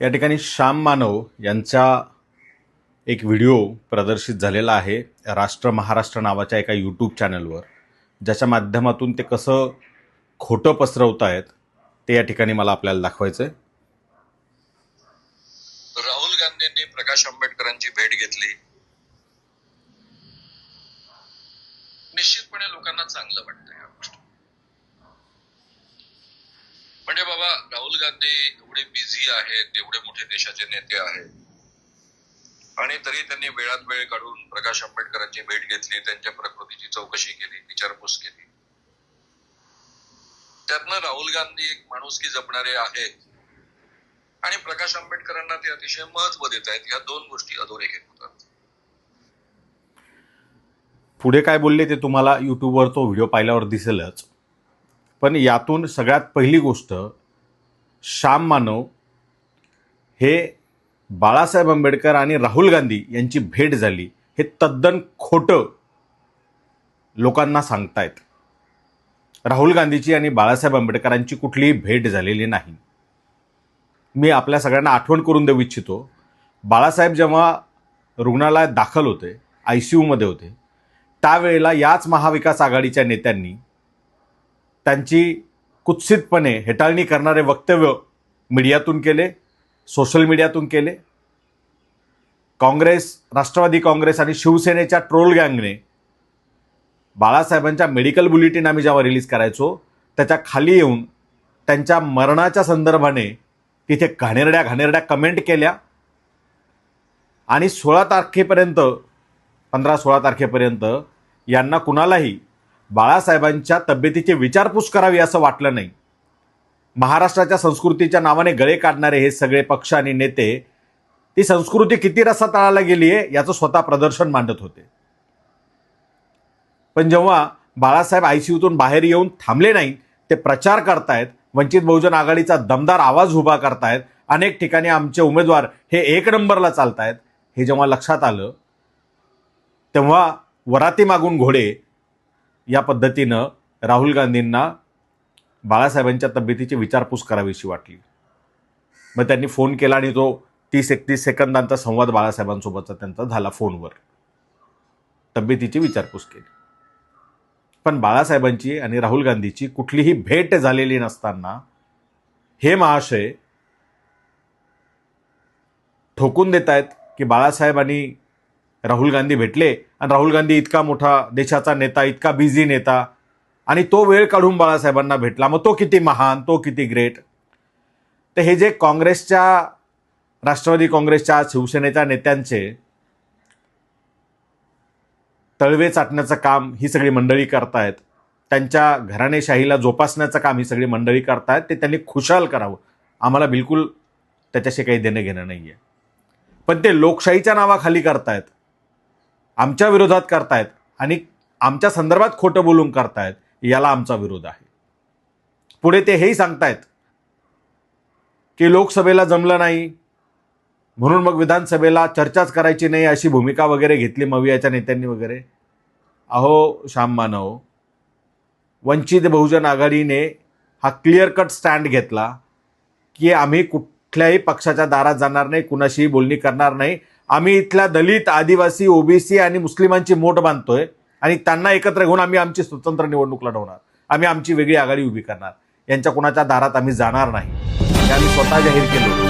या ठिकाणी श्याम मानव यांचा एक व्हिडिओ प्रदर्शित झालेला आहे राष्ट्र महाराष्ट्र नावाच्या एका यूट्यूब चॅनलवर ज्याच्या माध्यमातून ते कसं खोटं पसरवत आहेत ते या ठिकाणी मला आपल्याला दाखवायचं आहे राहुल गांधींनी प्रकाश आंबेडकरांची भेट घेतली. निश्चितपणे लोकांना चांगलं वाटतं या गोष्टी म्हणजे बाबा राहुल गांधी एवढे बिझी आहेत एवढे मोठे देशाचे नेते आहेत. आणि तरी त्यांनी वेळात वेळ काढून प्रकाश आंबेडकरांची भेट घेतली त्यांच्या प्रकृतीची चौकशी केली विचारपूस केली. त्यातनं राहुल गांधी एक माणुसकी जपणारे आहेत. आणि प्रकाश आंबेडकरांना ते अतिशय महत्त्व देत आहेत. या दोन गोष्टी अधोरेखित होतात. पुढे काय बोलले ते तुम्हाला युट्यूबवर तो व्हिडिओ पाहिल्यावर दिसेलच. पण यातून सगळ्यात पहिली गोष्ट श्याम मानव हे बाळासाहेब आंबेडकर आणि राहुल गांधी यांची भेट झाली हे तद्दन खोटं लोकांना सांगतायत. राहुल गांधीची आणि बाळासाहेब आंबेडकरांची कुठलीही भेट झालेली नाही. मी आपल्या सगळ्यांना आठवण करून देऊ इच्छितो बाळासाहेब जेव्हा रुग्णालयात दाखल होते आय सी यूमध्ये होते त्यावेळेला याच महाविकास आघाडीच्या नेत्यांनी त्यांची कुत्सितपणे हेटाळणी करणारे वक्तव्य मीडियातून केले सोशल मीडियातून केले. काँग्रेस राष्ट्रवादी काँग्रेस आणि शिवसेनेच्या ट्रोल गँगने बाळासाहेबांच्या मेडिकल बुलेटिन आम्ही जेव्हा रिलीज करायचो त्याच्याखाली येऊन त्यांच्या मरणाच्या संदर्भाने तिथे घाणेरड्या घाणेरड्या कमेंट केल्या. आणि सोळा तारखेपर्यंत पंधरा सोळा तारखेपर्यंत यांना कुणालाही बाळासाहेबांच्या तब्येतीची विचारपूस करावी असं वाटलं नाही. महाराष्ट्राच्या संस्कृतीच्या नावाने गळे काढणारे हे सगळे पक्ष आणि नेते ती संस्कृती किती रसा तळाला गेली आहे याचं स्वतः प्रदर्शन मांडत होते. पण जेव्हा बाळासाहेब आयसीयूतून बाहेर येऊन थांबले नाही ते प्रचार करतायत वंचित बहुजन आघाडीचा दमदार आवाज उभा करतायत अनेक ठिकाणी आमचे उमेदवार हे एक नंबरला चालतायत हे जेव्हा लक्षात आलं तेव्हा वराती मागून घोडे या पद्धतीनं राहुल गांधींना बाळासाहेबांच्या तब्येतीची विचारपूस करावीशी वाटली. मग त्यांनी फोन केला आणि तो तीस एकतीस सेकंदांचा संवाद बाळासाहेबांसोबतचा त्यांचा झाला फोनवर. तब्येतीची विचारपूस केली. पण बाळासाहेबांची आणि राहुल गांधीची कुठलीही भेट झालेली नसताना हे महाशय ठोकून देत आहेत की बाळासाहेब आणि राहुल गांधी भेटले आणि राहुल गांधी इतका मोठा देशाचा नेता इतका बिझी नेता आणि तो वेळ काढून बाळासाहेबांना भेटला. मग तो किती महान तो किती ग्रेट तर हे जे काँग्रेसच्या राष्ट्रवादी काँग्रेसच्या शिवसेनेच्या नेत्यांचे तळवे चाटण्याचं काम ही सगळी मंडळी करतायत. त्यांच्या घराणेशाहीला जोपासण्याचं काम ही सगळी मंडळी करतायत. ते त्यांनी खुशाल करावं. आम्हाला बिलकुल त्याच्याशी काही देणं घेणं नाही आहे पण ते लोकशाहीच्या नावाखाली करतायत. आमच्या विरोधात करतायत आणि आमच्या संदर्भात खोटं बोलून करतायत याला आमचा विरोध आहे. पुढे ते हेही सांगतायत की लोकसभेला जमलं नाही म्हणून मग विधानसभेला चर्चाच करायची नाही अशी भूमिका वगैरे घेतली मवियाच्या नेत्यांनी वगैरे. अहो श्याम मानव वंचित बहुजन आघाडीने हा क्लिअर कट स्टँड घेतला की आम्ही कुठल्याही पक्षाच्या दारात जाणार नाही कुणाशीही बोलणी करणार नाही आम्ही इथल्या दलित आदिवासी ओबीसी आणि मुस्लिमांची मोठ बांधतोय आणि त्यांना एकत्र घेऊन आम्ही आमची स्वतंत्र निवडणूक लढवणार आम्ही आमची वेगळी आघाडी उभी करणार. यांच्या कुणाच्या दारात आम्ही जाणार नाही. हे आम्ही स्वतः जाहीर केलं होतं.